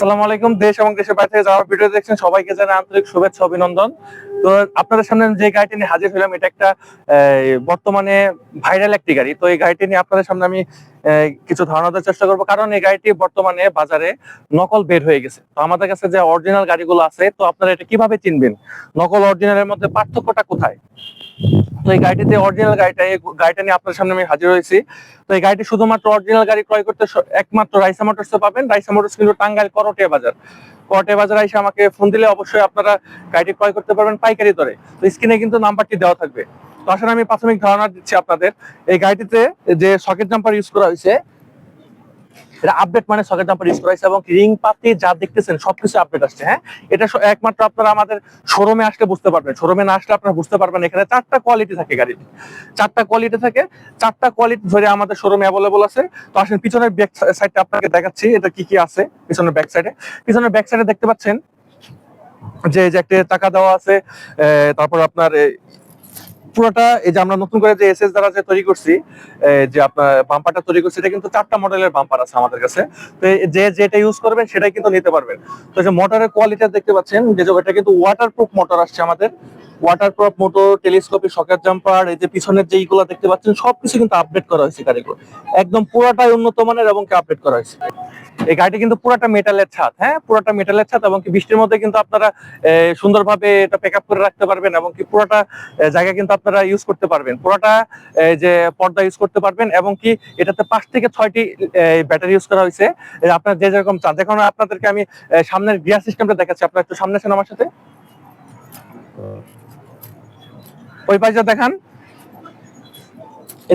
আসসালামু আলাইকুম, দেশ এবং দেশের বাইরে থেকে যারা ভিডিও দেখছেন, সবাইকে জানাই আন্তরিক শুভেচ্ছা, অভিনন্দন। তো আপনাদের সামনে যে গাড়িটি নিয়ে হাজির হলাম, এটা একটা বর্তমানে ভাইরাল একটি গাড়ি। তো এই গাড়িটি নিয়ে আপনাদের সামনে আমি কিছু ধারণা দেওয়ার চেষ্টা করব। কারণ এই গাড়িটি বর্তমানে বাজারে নকল বের হয়ে গেছে। তো আমাদের কাছে যে অরিজিনাল গাড়িগুলো আছে, তো আপনারা এটা কীভাবে চিনবেন? নকল অরিজিনালের মধ্যে পার্থক্যটা কোথায়? তো এই গাড়িটিতে অরিজিনাল গাড়িটা, এই গাড়িটা নিয়ে আপনার সামনে আমি হাজির হয়েছি। তো এই গাড়িটি শুধুমাত্র অরিজিনাল গাড়ি ক্রয় করতে একমাত্র রাইসা মোটরসে পাবেন। রাইসা মোটরস কিন্তু টাঙ্গাইল করটিয়া বাজার। করটিয়া বাজার এসে আমাকে ফোন দিলে অবশ্যই আপনারা গাড়িটি ক্রয় করতে পারবেন পাইকারি দরে। তো স্ক্রিনে কিন্তু নাম্বারটি দেওয়া থাকবে। তো আসলে আমি প্রাথমিক ধারণা দিচ্ছি আপনাদের। এই গাড়িটিতে যে সকেট জাম্পার ইউজ করা হয়েছে এটা আপডেট মানে সকেট জাম্পার ইউজ করা হয়েছে এবং রিং পাতি যা দেখতেছেন সবকিছু আপডেট আসছে হ্যাঁ? এটা একমাত্র আপনারা আমাদের শোরুমে আসলে বুঝতে পারবেন। শোরুমে না আসলে আপনারা বুঝতে পারবেন এখানে চারটা কোয়ালিটি থাকে গাড়ির চারটা কোয়ালিটি থাকে, চারটা কোয়ালিটি ধরে আমাদের শোরুমে অ্যাভেলেবল আছে। তো আসেন, পিছনের ব্যাক সাইডটা আপনাকে দেখাচ্ছি, এটা কি কি আছে পিছনের ব্যাক সাইডে পিছনের ব্যাক সাইডে দেখতে পাচ্ছেন যে একটা টাকা দেওয়া আছে তারপর আপনার পুরোটা এই যে আমরা নতুন করে যে এস এস দ্বারা যে তৈরি করছি যে আপনার বাম্পারটা তৈরি করছি, এটা কিন্তু চারটা মডেলের বাম্পার আছে আমাদের কাছে। তো যে যেটা ইউজ করবেন সেটাই কিন্তু নিতে পারবেন। তো যে মোটরের কোয়ালিটি দেখতে পাচ্ছেন, যে এটা কিন্তু ওয়াটারপ্রুফ মোটর আসছে আমাদের। Waterproof motor telescopic socket jumper এই যে পিছনের যে এইগুলো দেখতে পাচ্ছেন, সবকিছু কিন্তু আপডেট করা হয়েছে গাড়িগুলো। একদম পুরাটাই উন্নত মানের এবং আপডেট করা হয়েছে। এই গাড়িটি কিন্তু পুরাটা মেটালের ছাদ হ্যাঁ? পুরাটা মেটালের ছাদ এবং কি বৃষ্টির মধ্যে কিন্তু আপনারা সুন্দরভাবে এটা প্যাক আপ করে রাখতে পারবেন এবং কি পুরাটা জায়গা কিন্তু আপনারা ইউজ করতে পারবেন। পুরাটা যে পর্দা ইউজ করতে পারবেন এবং কি এটাতে পাঁচ থেকে ছয়টি ব্যাটারি ইউজ করা হয়েছে। আপনার যে যেরকম চান দেখুন আপনাদেরকে আমি সামনের গিয়ার সিস্টেমটা দেখাচ্ছি। আপনারা একটু সামনে আসেন আমার সাথে? ওই পাশে দেখান।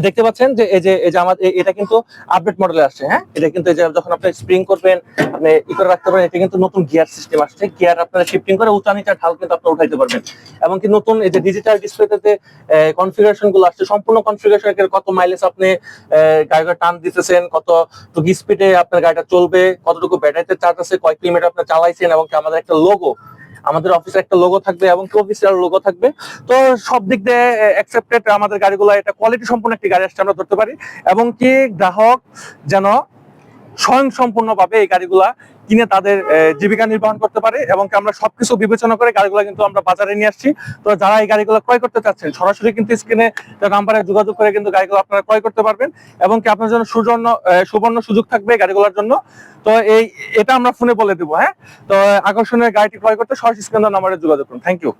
দেখতে পাচ্ছেন যে এই যে এই যে আমার এ- এটা কিন্তু আপডেট মডেলে আসছে হ্যাঁ? এটা কিন্তু এই যে যখন আপনি স্প্রিং করবেন, আপনি ই করে রাখতে পারেন এটা কিন্তু নতুন গিয়ার সিস্টেম আসছে। গিয়ার আপনারা শিফটিং করে উঁচা নিচা ঢাল কিন্তু আপনি উঠাইতে পারবেন। এবং কি নতুন এই যে ডিজিটাল ডিসপ্লেতে কনফিগারেশনগুলো আসছে, সম্পূর্ণ কনফিগারেশন কত মাইলেজ আপনি গাড়িটা টান দিতেছেন, কত স্পিডে আপনার গাড়িটা চলবে, কতটুকু ব্যাটারিতে চার্জ আছে, কয় কিলোমিটার আপনি চালাইছেন, এবং আমাদের একটা লোগো আমাদের অফিসে একটা লোগো থাকবে এবং কি অফিসিয়াল লোগো থাকবে। তো সব দিক দিয়ে অ্যাকসেপ্টেড আমাদের গাড়িগুলো, এটা কোয়ালিটি সম্পূর্ণ একটি গাড়ি আসছে আমরা ধরতে পারি। এবং কি গ্রাহক যেন স্বয়ং সম্পূর্ণভাবে এই গাড়িগুলা কিনে তাদের জীবিকা নির্বাহন করতে পারে এবং আমরা সবকিছু বিবেচনা করে গাড়িগুলো কিন্তু আমরা বাজারে নিয়ে আসছি। তো যারা এই গাড়িগুলো ক্রয় করতে চাচ্ছেন, সরাসরি কিন্তু স্ক্রিনে নাম্বারে যোগাযোগ করে কিন্তু গাড়িগুলো আপনারা ক্রয় করতে পারবেন এবং কি আপনার জন্য সুজন্য সুবর্ণ সুযোগ থাকবে গাড়িগুলোর জন্য। তো এই, এটা আমরা ফোনে বলে দেবো হ্যাঁ? তো আকর্ষণীয় গাড়িটি ক্রয় করতে সরাসরি স্ক্রিনের নাম্বারে যোগাযোগ করুন। Thank you